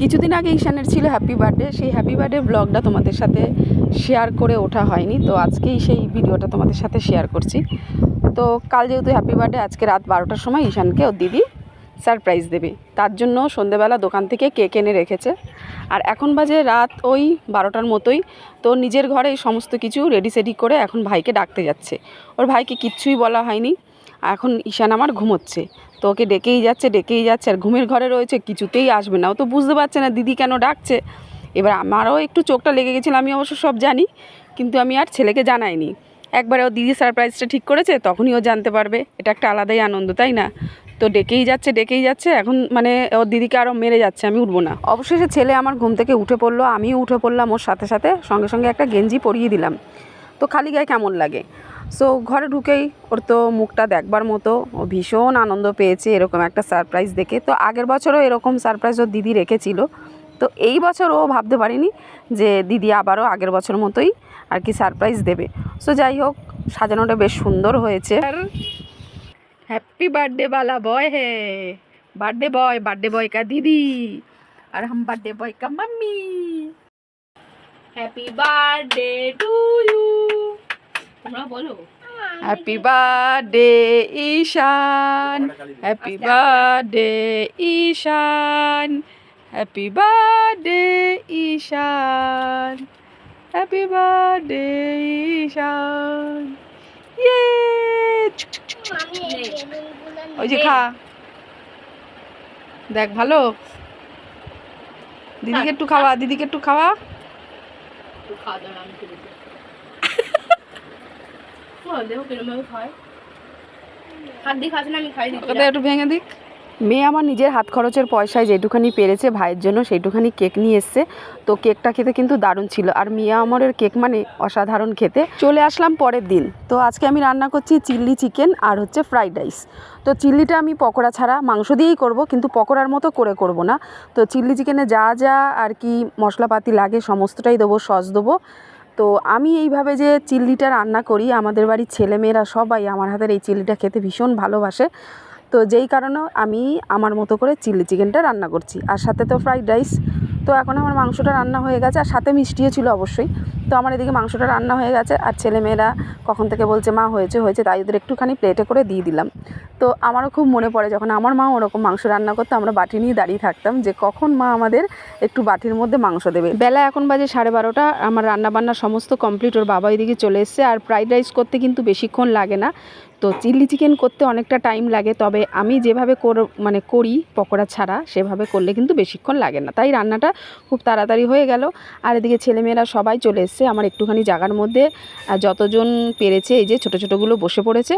কিছুদিন আগে ঈশানের ছিল হ্যাপি বার্থডে সেই হ্যাপি বার্থডে ব্লগটা তোমাদের সাথে শেয়ার করে ওঠা হয়নি। তো আজকেই সেই ভিডিওটা তোমাদের সাথে শেয়ার করছি। তো কাল যেহেতু হ্যাপি বার্থডে আজকে রাত বারোটার সময় ঈশানকে ওর দিদি সারপ্রাইজ দেবে। তার জন্য সন্ধেবেলা দোকান থেকে কেক এনে রেখেছে। আর এখন বাজে রাত ওই বারোটার মতোই। তো নিজের ঘরে এই সমস্ত কিছু রেডি সেডি করে এখন ভাইকে ডাকতে যাচ্ছে। ওর ভাইকে কিচ্ছুই বলা হয়নি। এখন ঈশান আমার ঘুমোচ্ছে। তো ওকে ডেকেই যাচ্ছে ডেকেই যাচ্ছে, আর ঘুমের ঘরে রয়েছে, কিছুতেই আসবে না। ও তো বুঝতে পারছে না দিদি কেন ডাকছে। এবার আমারও একটু চোখটা লেগে গেছিল, আমি অবশ্য সব জানি, কিন্তু আমি আর ছেলেকে জানাইনি। একবারে ও দিদি সারপ্রাইজটা ঠিক করেছে, তখনই ও জানতে পারবে, এটা একটা আলাদাই আনন্দ, তাই না? তো ডেকেই যাচ্ছে ডেকেই যাচ্ছে, এখন মানে ওর দিদিকে আরও মেরে যাচ্ছে, আমি উঠবো না। অবশেষে ছেলে আমার ঘুম থেকে উঠে পড়ল, আমিও উঠে পড়লাম, ওর সাথে সাথে সঙ্গে সঙ্গে একটা গেঞ্জি পরিয়ে দিলাম। তো খালি গায়ে কেমন লাগে? সো ঘরে ঢুকেই ওর তো মুখটা দেখবার মতো। ও ভীষণ আনন্দ পেয়েছে, এরকম একটা সারপ্রাইজ দেখে। তো আগের বছরও এরকম সারপ্রাইজ ওর দিদি রেখেছিল। তো এই বছর ও ভাবতে পারিনি যে দিদি আবারও আগের বছর মতোই আর কি সারপ্রাইজ দেবে। সো যাই হোক, সাজানোটা বেশ সুন্দর হয়েছে। হ্যাপি বার্থডে বালা বয় হে। বার্থডে বয় বার্থডে বয় কা দিদি। আর হাম বার্থডে বয় কা mummy. Happy birthday to you বলো। Happy birthday Ishaan happy birthday Ishaan happy birthday Ishaan happy birthday Ishaan ইয়ে ওই যে খা। দেখ ভালো? দিদিকে একটু খাওয়া দিদিকে একটু খাওয়া। খাওয়া দাওয়া মেয়ে আমার নিজের হাত খরচের পয়সায় যেটুখানি পেরেছে ভাইয়ের জন্য, সেইটুখানি কেক নিয়ে এসছে। তো কেকটা খেতে কিন্তু দারুণ ছিল। আর মিয়া আমরের কেক মানে অসাধারণ খেতে। চলে আসলাম পরের দিন। তো আজকে আমি রান্না করছি চিল্লি চিকেন আর হচ্ছে ফ্রাইড রাইস। তো চিল্লিটা আমি পকোড়া ছাড়া মাংস দিয়েই করব, কিন্তু পকোড়ার মতো করে করব না। তো চিল্লি চিকেনে যা যা আর কি মশলাপাতি লাগে, সমস্তটাই দেবো, সস দেবো। তো আমি এইভাবে যে চিল্লিটা রান্না করি, আমাদের বাড়ির ছেলেমেয়েরা সবাই আমার হাতের এই চিল্লিটা খেতে ভীষণ ভালোবাসে। তো যেই কারণে আমি আমার মতো করে চিলি চিকেনটা রান্না করছি। আর সাথে তো ফ্রাইড রাইস, তো এখন আমার মাংসটা রান্না হয়ে গেছে। আর সাথে মিষ্টিও ছিল অবশ্যই। তো আমার এদিকে মাংসটা রান্না হয়ে গেছে আর ছেলেমেয়েরা কখন থেকে বলছে, মা, হয়েছে হয়েছে। তাই ওদের একটুখানি প্লেটে করে দিয়ে দিলাম। তো আমারও খুব মনে পড়ে, যখন আমার মা ওরকম মাংস রান্না করতো, আমরা বাটি নিয়ে দাঁড়িয়ে থাকতাম যে কখন মা আমাদের একটু বাটির মধ্যে মাংস দেবে। বেলা এখন বাজে সাড়ে বারোটা, আমার রান্নাবান্না সমস্ত কমপ্লিট ওর বাবা এদিকে চলে এসছে। আর ফ্রাইড রাইস করতে কিন্তু বেশিক্ষণ লাগে না। তো চিলি চিকেন করতে অনেকটা টাইম লাগে, তবে আমি যেভাবে কর মানে করি পকোড়া ছাড়া, সেভাবে করলে কিন্তু বেশিক্ষণ লাগে না। তাই রান্নাটা খুব তাড়াতাড়ি হয়ে গেল। আর এদিকে ছেলেমেয়েরা সবাই চলে এসছে, আমার একটুখানি জায়গার মধ্যে। যতজন পেরেছে, এই যে ছোটো ছোটোগুলো বসে পড়েছে,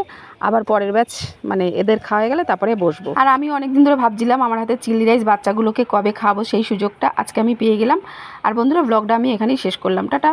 আবার পরের ব্যাচ মানে এদের খাওয়া গেলে তারপরে বসবো। আর আমি অনেক দিন ধরে ভাবছিলাম আমার হাতে চিল্লি রাইস বাচ্চাগুলোকে কবে খাব সেই সুযোগটা আজকে আমি পেয়ে গেলাম। আর বন্ধুরা ব্লগটা আমি এখানেই শেষ করলাম। টাটা!